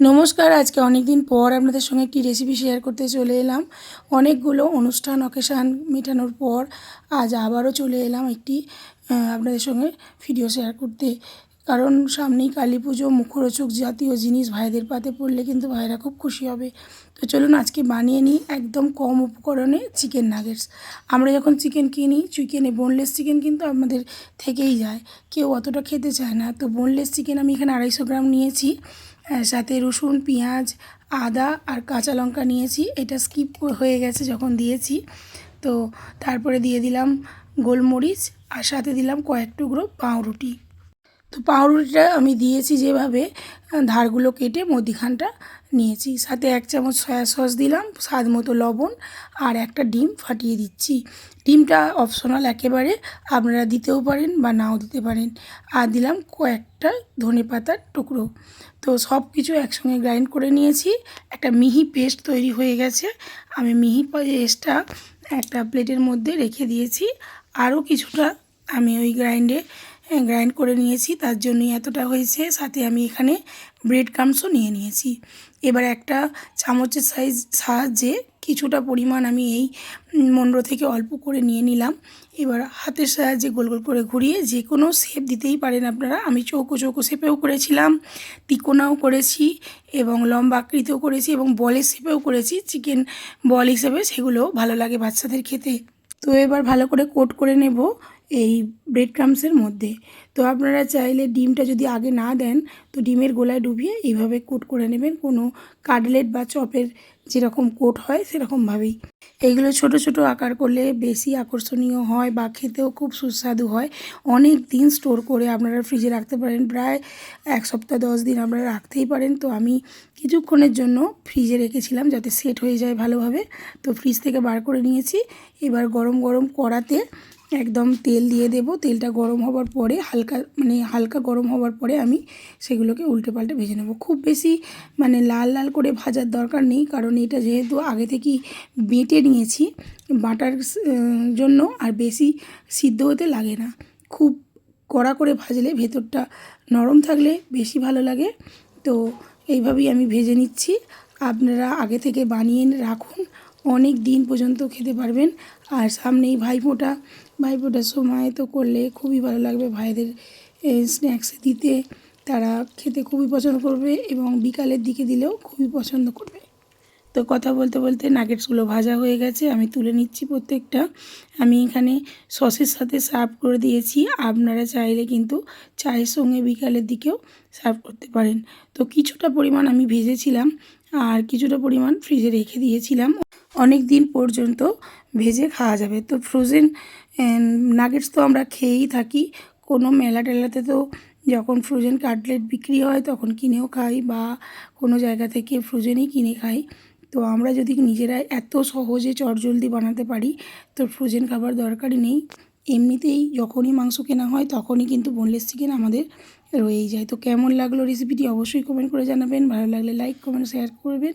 নমস্কার, আজকে অনেক দিন পর আপনাদের সঙ্গে একটি রেসিপি শেয়ার করতে চলে এলাম। অনেকগুলো অনুষ্ঠান অকেশান মেটানোর পর আজ আবারও চলে এলাম একটি আপনাদের সঙ্গে ভিডিও শেয়ার করতে। কারণ সামনেই কালী পুজো, মুখরোচক জাতীয় জিনিস ভাইদের পাতে পড়লে কিন্তু ভাইরা খুব খুশি হবে। তো চলুন আজকে বানিয়ে নিই একদম কম উপকরণে চিকেন নাগেটস আমরা যখন চিকেন কিনি চিকেনে বোনলেস চিকেন কিন্তু আমাদের থেকেই যায়। কেউ অতটা খেতে চায় না। তো বোনলেস চিকেন আমি এখানে আড়াইশো গ্রাম নিয়েছি। সাথে রসুন, পেঁয়াজ, আদা আর কাঁচা লঙ্কা নিয়েছি। এটা স্কিপ হয়ে গেছে যখন দিয়েছি। তো তারপরে দিয়ে দিলাম গোলমরিচ আর সাথে দিলাম কয়েক টুকরো পাউরুটি। তো পাউরুটিটা আমি দিয়েছি যেভাবে ধারগুলো কেটে মধ্যিখানটা নিয়েছি। সাথে এক চামচ সয়া সস দিলাম, স্বাদ মতো লবণ আর একটা ডিম ফাটিয়ে দিচ্ছি। ডিমটা অপশনাল একেবারে, আপনারা দিতেও পারেন বা নাও দিতে পারেন। আর দিলাম কয়েকটা ধনে পাতার টুকরো। তো সব কিছু একসঙ্গে গ্রাইন্ড করে নিয়েছি। একটা মিহি পেস্ট তৈরি হয়ে গেছে। আমি মিহি পেস্টটা একটা প্লেটের মধ্যে রেখে দিয়েছি। আরও কিছুটা আমি ওই গ্রাইন্ডে গ্রাইন্ড করে নিয়েছি, তার জন্যই এতটা হয়েছে। সাথে আমি এখানে ব্রেড ক্রামসও নিয়ে নিয়েছি। এবার একটা চামচের সাইজ সাহায্যে কিছুটা পরিমাণ আমি এই মন্ডো থেকে অল্প করে নিয়ে নিলাম। এবার হাতের সাহায্যে গোল গোল করে ঘুরিয়ে যে কোনো শেপ দিতেই পারেন আপনারা। আমি চৌকো চৌকো শেপেও করেছিলাম, তিকোনাও করেছি এবং লম্বা আকৃতিও করেছি এবং বলের শেপেও করেছি। চিকেন বল হিসেবে সেগুলো ভালো লাগে বাচ্চাদের খেতে। তো এবার ভালো করে কোট করে নেব। এই ব্রেড ক্রামসের মধ্যে। তো আপনারা চাইলে ডিমটা যদি আগে না দেন, তো ডিমের গোলায় ডুবিয়ে এইভাবে কোট করে নেবেন। কোনো কাটলেট বা চপের যেরকম কোট হয়, সেরকমভাবেই। এইগুলো ছোট ছোট আকার করলে বেশি আকর্ষণীয় হয় বা খেতেও খুব সুস্বাদু হয়। অনেক দিন স্টোর করে আপনারা ফ্রিজে রাখতে পারেন। প্রায় এক সপ্তাহ, দশ দিন আপনারা রাখতেই পারেন। তো আমি কিছুক্ষণের জন্য ফ্রিজে রেখেছিলাম যাতে সেট হয়ে যায় ভালোভাবে। তো ফ্রিজ থেকে বার করে নিয়েছি। এবার গরম গরম কড়াতে একদম তেল দিয়ে দেব। তেলটা গরম হওয়ার পরে হালকা মানে হালকা গরম হওয়ার পরে আমি সেগুলোকে উল্টে পাল্টে ভেজে নেব। খুব বেশি মানে লাল লাল করে ভাজার দরকার নেই, কারণ এটা যেহেতু আগে থেকেই বেটে নিয়েছি, বাটার জন্য আর বেশি সিদ্ধ হতে লাগে না। খুব কড়া করে ভাজলে ভেতরটা নরম থাকলে বেশি ভালো লাগে। তো এইভাবেই আমি ভেজে নিচ্ছি। আপনারা আগে থেকে বানিয়ে রাখুন। অনেক দিন পর্যন্ত খেতে পারবেন। আর সামনেই ভাইফোঁটা, ভাইফোঁটার সময় তো করলে খুবই ভালো লাগবে ভাইদের স্ন্যাক্স দিতে। তারা খেতে খুবই পছন্দ করবে এবং বিকালের দিকে দিলেও খুবই পছন্দ করবে। তো কথা বলতে বলতে নাগেটসগুলো ভাজা হয়ে গেছে, আমি তুলে নিচ্ছি প্রত্যেকটা। আমি এখানে সসের সাথে সার্ভ করে দিয়েছি, আপনারা চাইলে কিন্তু চায়ের সঙ্গে বিকালের দিকেও সার্ভ করতে পারেন। তো কিছুটা পরিমাণ আমি ভেজেছিলাম, আর কিছুটা পরিমাণ ফ্রিজে রেখে দিয়েছিলাম। অনেক দিন পর্যন্ত ভেজে খাওয়া যাবে। তো ফ্রোজেন নাগেটস তো আমরা খেয়েই থাকি। কোনো মেলা টেলাতে তো যখন ফ্রোজেন কাটলেট বিক্রি হয় তখন কিনেও খাই বা কোনো জায়গা থেকে ফ্রোজেনই কিনে খাই। তো আমরা যদি নিজেরা এত সহজে চটজলদি বানাতে পারি, তো ফ্রোজেন খাবার দরকারই নেই। এমনিতেই যখনই মাংস কেনা হয় তখনই কিন্তু বোনলেস চিকেন আমাদের রয়েই যায়। তো কেমন লাগল রেসিপিটি অবশ্যই কমেন্ট করে জানাবেন। ভালো লাগলে লাইক কমেন্ট শেয়ার করবেন।